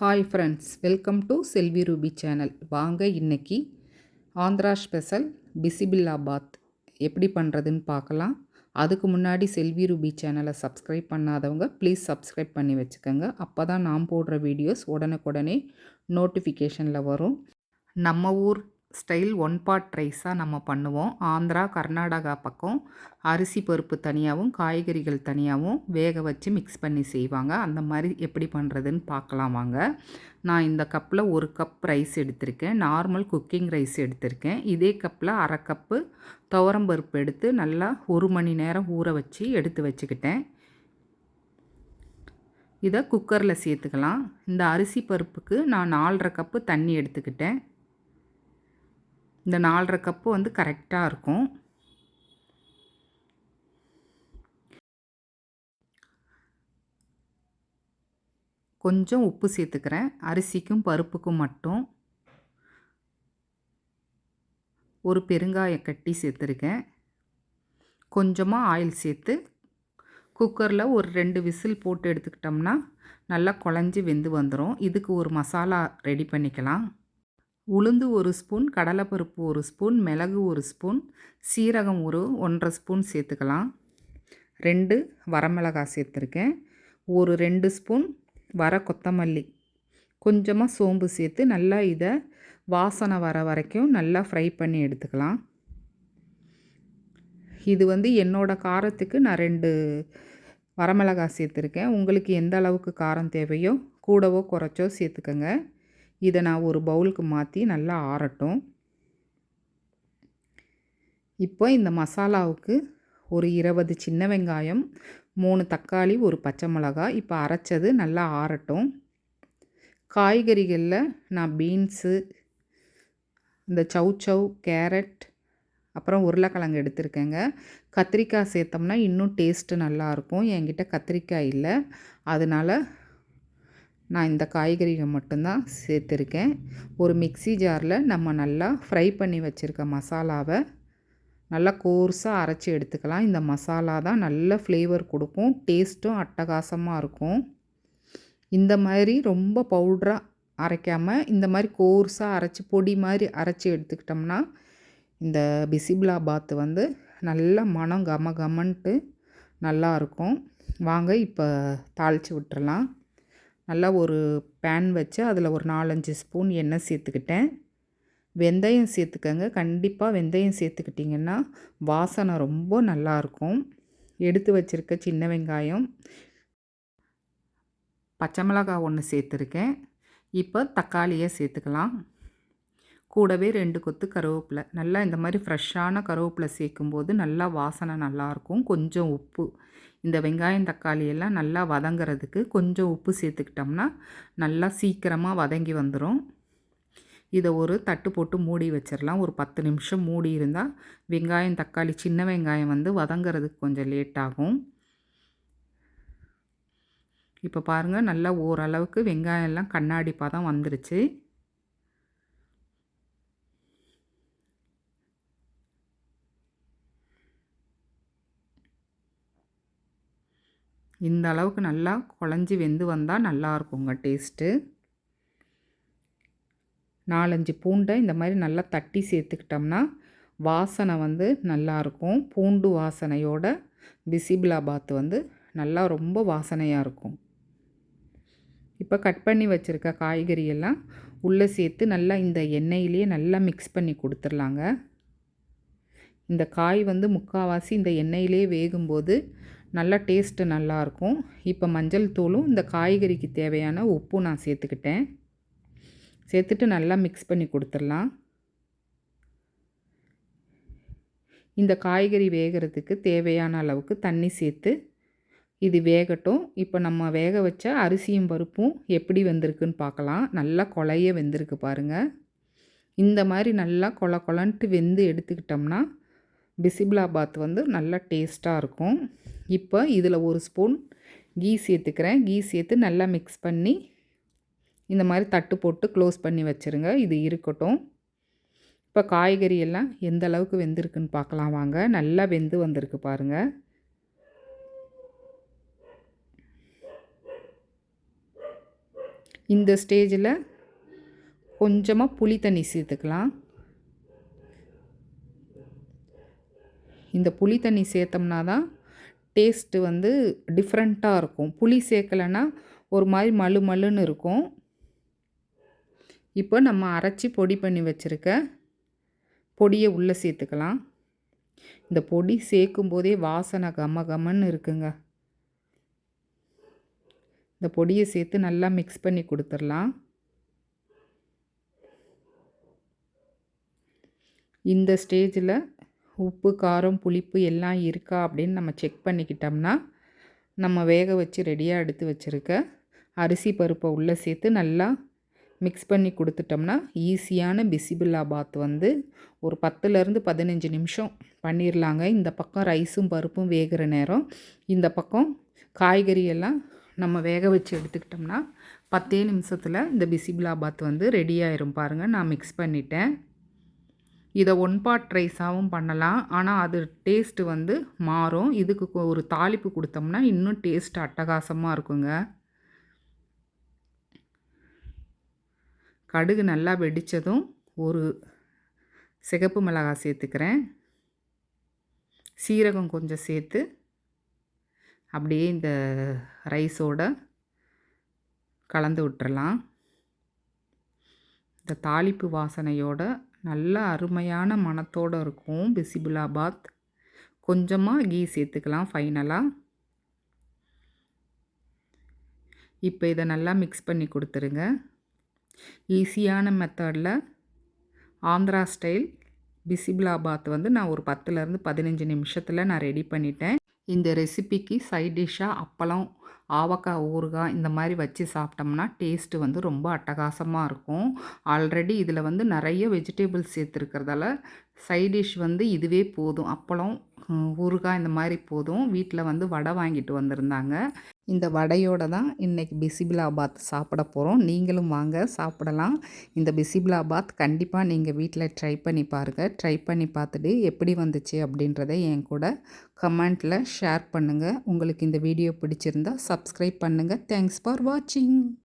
Hi friends welcome to Selvi Ruby channel வாங்க இன்னைக்கு Andhra special bisibelebath எப்படி பண்ணுறதுன்னு பார்க்கலாம். அதுக்கு முன்னாடி செல்வி ரூபி சேனலை சப்ஸ்கிரைப் பண்ணாதவங்க ப்ளீஸ் சப்ஸ்கிரைப் பண்ணி வச்சுக்கோங்க. அப்போ தான் நான் போடுற வீடியோஸ் உடனுக்குடனே நோட்டிஃபிகேஷனில் வரும். நம்ம ஊர் ஸ்டைல் ஒன் பாட் ரைஸாக நம்ம பண்ணுவோம். ஆந்திரா கர்நாடகா பக்கம் அரிசி பருப்பு தனியாகவும் காய்கறிகள் தனியாகவும் வேக வச்சு மிக்ஸ் பண்ணி செய்வாங்க. அந்த மாதிரி எப்படி பண்ணுறதுன்னு பார்க்கலாம் வாங்க. நான் இந்த கப்பில் ஒரு கப் ரைஸ் எடுத்திருக்கேன். நார்மல் குக்கிங் ரைஸ் எடுத்திருக்கேன். இதே கப்பில் அரை கப்பு துவரம்பருப்பு எடுத்து நல்லா ஒரு மணி நேரம் ஊற வச்சு எடுத்து வச்சுக்கிட்டேன். இதை குக்கரில் சேர்த்துக்கலாம். இந்த அரிசி பருப்புக்கு நான் நாலரை கப்பு தண்ணி எடுத்துக்கிட்டேன். இந்த நாலரை கப்பு வந்து கரெக்டாக இருக்கும். கொஞ்சம் உப்பு சேர்த்துக்கிறேன். அரிசிக்கும் பருப்புக்கும் மட்டும். ஒரு பெருங்காய கட்டி சேர்த்துருக்கேன். கொஞ்சமாக ஆயில் சேர்த்து குக்கரில் ஒரு ரெண்டு விசில் போட்டு எடுத்துக்கிட்டோம்னா நல்லா குழஞ்சி வெந்து வந்துடும் இதுக்கு ஒரு மசாலா ரெடி பண்ணிக்கலாம். உளுந்து ஒரு ஸ்பூன் கடலைப்பருப்பு ஒரு ஸ்பூன் மிளகு ஒரு ஸ்பூன் சீரகம் ஒரு ஒன்றரை ஸ்பூன் சேர்த்துக்கலாம். ரெண்டு வரமிளகாய் சேர்த்துருக்கேன். ஒரு ரெண்டு ஸ்பூன் வர கொத்தமல்லி. கொஞ்சமாக சோம்பு சேர்த்து நல்லா இதை வாசனை வர வரைக்கும் நல்லா ஃப்ரை பண்ணி எடுத்துக்கலாம். இது வந்து என்னோடய காரத்துக்கு நான் ரெண்டு வரமிளகாய் சேர்த்துருக்கேன். உங்களுக்கு எந்த அளவுக்கு காரம் தேவையோ கூடவோ குறைச்சோ சேர்த்துக்கோங்க. இதை நான் ஒரு பவுலுக்கு மாற்றி நல்லா ஆறட்டும். இப்போ இந்த மசாலாவுக்கு ஒரு இருபது சின்ன வெங்காயம் மூணு தக்காளி ஒரு பச்சை மிளகாய் இப்போ அரைச்சது நல்லா ஆறட்டும். காய்கறிகளில் நான் பீன்ஸு இந்த சவு சவ் கேரட் அப்புறம் உருளைக்கிழங்கு எடுத்திருக்கேங்க. கத்திரிக்காய் சேர்த்தோம்னா இன்னும் டேஸ்ட்டு நல்லாயிருக்கும் என்கிட்ட கத்திரிக்காய் இல்லை. அதனால் நான் இந்த காய்கறிகள் மட்டும்தான் சேர்த்துருக்கேன். ஒரு மிக்சி ஜாரில் நம்ம நல்லா ஃப்ரை பண்ணி வச்சுருக்க மசாலாவை நல்லா கோர்ஸாக அரைச்சி எடுத்துக்கலாம். இந்த மசாலா தான் நல்ல ஃப்ளேவர் கொடுக்கும். டேஸ்ட்டும் அட்டகாசமாக இருக்கும். இந்த மாதிரி ரொம்ப பவுட்ராக அரைக்காமல் இந்த மாதிரி கோர்ஸாக அரைச்சி பொடி மாதிரி அரைச்சி எடுத்துக்கிட்டோம்னா இந்த பிசிபிளா பாத்து வந்து நல்ல மனம் கம கமன்ட்டு நல்லாயிருக்கும் வாங்க இப்போ தாளித்து விட்டுறலாம். நல்லா ஒரு பேன் வச்சு அதில் ஒரு நாலஞ்சு ஸ்பூன் எண்ணெய் சேர்த்துக்கிட்டேன். வெந்தயம் சேர்த்துக்கங்க. கண்டிப்பாக வெந்தயம் சேர்த்துக்கிட்டிங்கன்னா வாசனை ரொம்ப நல்லாயிருக்கும் எடுத்து வச்சுருக்க சின்ன வெங்காயம். பச்சை மிளகாய் ஒன்று சேர்த்துருக்கேன். இப்போ தக்காளியை சேர்த்துக்கலாம். கூடவே ரெண்டு கொத்து கருவேப்பிலை. நல்லா இந்த மாதிரி ஃப்ரெஷ்ஷான கருவேப்பிலை சேர்க்கும்போது நல்லா வாசனை நல்லாயிருக்கும். கொஞ்சம் உப்பு. இந்த வெங்காயம் தக்காளி எல்லாம் நல்லா வதங்கிறதுக்கு கொஞ்சம் உப்பு சேர்த்துக்கிட்டோம்னா நல்லா சீக்கிரமாக வதங்கி வந்துடும் இதை ஒரு தட்டு போட்டு மூடி வச்சிடலாம் ஒரு பத்து நிமிஷம் மூடி இருந்தால் வெங்காயம் தக்காளி சின்ன வெங்காயம் வந்து வதங்கிறதுக்கு கொஞ்சம் லேட் ஆகும். இப்போ பாருங்கள் நல்லா ஓரளவுக்கு வெங்காயம்லாம் கண்ணாடி பதம் வந்துருச்சு. இந்த அளவுக்கு நல்லா குழஞ்சி வெந்து வந்தால் நல்லா இருக்குங்க டேஸ்ட்டு. நாலஞ்சு பூண்டை இந்த மாதிரி நல்லா தட்டி சேர்த்துக்கிட்டோம்னா வாசனை வந்து நல்லாயிருக்கும் பூண்டு வாசனையோட பிசிபிளாபாத் வந்து நல்லா ரொம்ப வாசனையாக இருக்கும். இப்போ கட் பண்ணி வச்சுருக்க காய்கறியெல்லாம் உள்ளே சேர்த்து நல்லா இந்த எண்ணெயிலேயே நல்லா மிக்ஸ் பண்ணி கொடுத்துர்லாங்க. இந்த காய் வந்து முக்கால்வாசி இந்த எண்ணெயிலே வேகும்போது நல்லா டேஸ்ட்டு நல்லாயிருக்கும் இப்போ மஞ்சள் தூளும் இந்த காய்கறிக்கு தேவையான உப்பும் நான் சேர்த்துக்கிட்டேன். சேர்த்துட்டு நல்லா மிக்ஸ் பண்ணி கொடுத்துடலாம். இந்த காய்கறி வேகிறதுக்கு தேவையான அளவுக்கு தண்ணி சேர்த்து இது வேகட்டும். இப்போ நம்ம வேக வச்ச அரிசியும் பருப்பும் எப்படி வெந்திருக்குன்னு பார்க்கலாம். நல்லா கொலைய வெந்திருக்கு பாருங்கள் இந்த மாதிரி நல்லா கொல கொலன்ட்டு வெந்து எடுத்துக்கிட்டோம்னா பிசிபிளாபாத் வந்து நல்லா டேஸ்ட்டாக இருக்கும். இப்போ இதில் ஒரு ஸ்பூன் கீ சேர்த்துக்கிறேன் கீ சேர்த்து நல்லா மிக்ஸ் பண்ணி இந்த மாதிரி தட்டு போட்டு க்ளோஸ் பண்ணி வச்சுருங்க. இது இருக்கட்டும். இப்போ காய்கறி எல்லாம் எந்த அளவுக்கு வெந்திருக்குன்னு பார்க்கலாம் வாங்க. நல்லா வெந்து வந்திருக்கு பாருங்கள் இந்த ஸ்டேஜில் கொஞ்சமாக புளி தண்ணி சேர்த்துக்கலாம். இந்த புளி தண்ணி சேர்த்தோம்னா தான் டேஸ்ட்டு வந்து டிஃப்ரெண்ட்டாக இருக்கும். புளி சேர்க்கலைன்னா ஒரு மாதிரி மழு மழுன்னு இருக்கும். இப்போ நம்ம அரைச்சி பொடி பண்ணி வச்சுருக்க பொடியை உள்ளே சேர்த்துக்கலாம் இந்த பொடி சேர்க்கும் போதே வாசனை கம கமன்னு இருக்குங்க. இந்த பொடியை சேர்த்து நல்லா மிக்ஸ் பண்ணி கொடுத்துடலாம். இந்த ஸ்டேஜில் உப்பு காரம் புளிப்பு எல்லாம் இருக்கா அப்படின்னு நம்ம செக் பண்ணிக்கிட்டோம்னா நம்ம வேக வச்சு ரெடியாக எடுத்து வச்சுருக்க அரிசி பருப்பை உள்ளே சேர்த்து நல்லா மிக்ஸ் பண்ணி கொடுத்துட்டோம்னா ஈஸியான பிசிபில்லா பாத் வந்து ஒரு பத்துலேருந்து பதினஞ்சு நிமிஷம் பண்ணிடலாங்க இந்த பக்கம் ரைஸும் பருப்பும் வேகிற நேரம். இந்த பக்கம் காய்கறி எல்லாம் நம்ம வேக வச்சு எடுத்துக்கிட்டோம்னா பத்தே நிமிஷத்தில் இந்த பிசிபிலா பாத் வந்து ரெடி ஆயிரும் பாருங்கள் நான் மிக்ஸ் பண்ணிட்டேன். இதை ஒன் பாட் ரைஸாகவும் பண்ணலாம். ஆனால் அது டேஸ்ட்டு வந்து மாறும். இதுக்கு ஒரு தாளிப்பு கொடுத்தோம்னா இன்னும் டேஸ்ட் அட்டகாசமாக இருக்குங்க. கடுகு நல்லா வெடித்ததும் ஒரு சிகப்பு மிளகாய் சேர்த்துக்கிறேன். சீரகம் கொஞ்சம் சேர்த்து அப்படியே இந்த ரைஸோட கலந்து விட்டுறலாம். இந்த தாளிப்பு வாசனையோட நல்ல அருமையான மனத்தோடு இருக்கும். பிசிபுலாபாத் கொஞ்சமாக கீ சேர்த்துக்கலாம் ஃபைனலாக இப்போ இதை நல்லா மிக்ஸ் பண்ணி கொடுத்துருங்க. ஈஸியான மெத்தடில் ஆந்திரா ஸ்டைல் பிசிபிளாபாத் வந்து நான் ஒரு பத்துலேருந்து பதினஞ்சு நிமிஷத்தில் நான் ரெடி பண்ணிட்டேன். இந்த ரெசிபிக்கு சைட் டிஷ்ஷாக அப்பளம் ஆவக்காய் ஊறுகாய் இந்த மாதிரி வச்சு சாப்பிட்டோம்னா டேஸ்ட்டு வந்து ரொம்ப அட்டகாசமாக இருக்கும். ஆல்ரெடி இதில் வந்து நிறைய வெஜிடபிள்ஸ் சேர்த்துருக்கிறதால சைட் டிஷ் வந்து இதுவே போதும். அப்பளம் ஊறுகாய் இந்த மாதிரி போதும். வீட்டில் வந்து வடை வாங்கிட்டு வந்திருந்தாங்க. இந்த வடையோடு தான் இன்றைக்கி பிசிபிலாபாத் சாப்பிட போகிறோம் நீங்களும் வாங்க சாப்பிடலாம். இந்த பிசிபிலாபாத் கண்டிப்பாக நீங்கள் வீட்டில் ட்ரை பண்ணி பாருங்கள் ட்ரை பண்ணி பார்த்துட்டு எப்படி வந்துச்சு அப்படின்றத என் கூட கமெண்ட்டில் ஷேர் பண்ணுங்கள் உங்களுக்கு இந்த வீடியோ பிடிச்சிருந்தா சப்ஸ்கிரைப் பண்ணுங்கள் தேங்க்ஸ் ஃபார் வாட்சிங்